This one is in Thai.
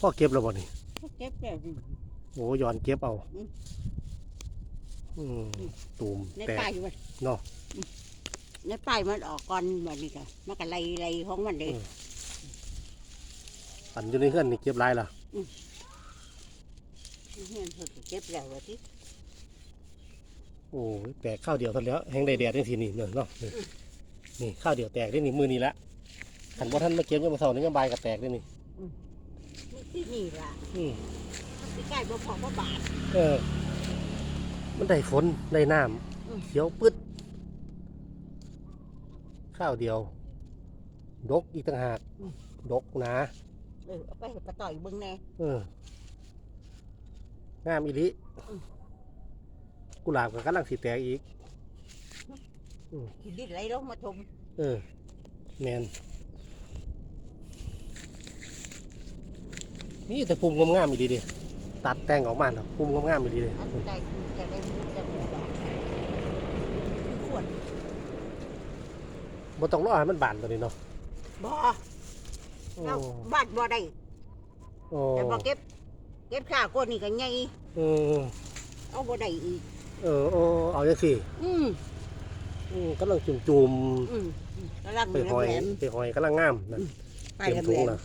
พ่อเก็บแล้วบ่นี่เก็บแล้วโอ้ย้อนเก็บเอาอืมอืมตูมในแตก ป่ายมันเนาะในป่ายมันออกก่อนแบบนี้ก็มันก็ไล่ไล่ของมันเด้อืมปั่นอยู่ในเฮือนนี่เก็บหลายล่ะเห็นเพิ่นก็เก็บแล้วว่าที่โอ้ยแตกข้าวเดียวเท่านั้นแหล้วแห้งได้แดดจังซี่นี่เนาะนี่นี่ข้าวเดียวแตกได้นี่มือนี่ละขันบ่ทันมาเก็บยังมาเท่านี่ยังบายก็แตกได้นี่นี่ ที่นี่ล่ะอืมมันสิใกล้บ่พอบ่บาท เออ มันได้ฝนได้น้อืมำเขียวปึ๊ดข้าวเดียว ดกอีกต่างหากดกหนาเออเอาไปให้ป้าต่อยเบิ่งแหน่ เอองามอีหลิอืม กุหลาบก็กำลังสีแตกอีก สิดินไหลลงมาชมเออ แมน นี่แต่ภูมิงามๆอีดีดิตัดแต่งออกมาเนาะภูมิงามๆอีดีเลยอันใจจะได้รู้จะรู้ว่าคือขวดบ่ต้องรอให้มันบานตัวนี้เนาะบ่โอ้เจ้าบ้านบ่ได้โอ้แต่บ่เก็บ เก็บข้าวก้นนี่ก็ใหญ่เออเอาบ่ได้อีก เออโอ้เอาจังซี่อืมอืมกำลังจุ่มจุ่มอืมกำลังๆไปหอยแหลมไปหอยกำลังงามนั่นๆไปเต็มแหลถุงมนะ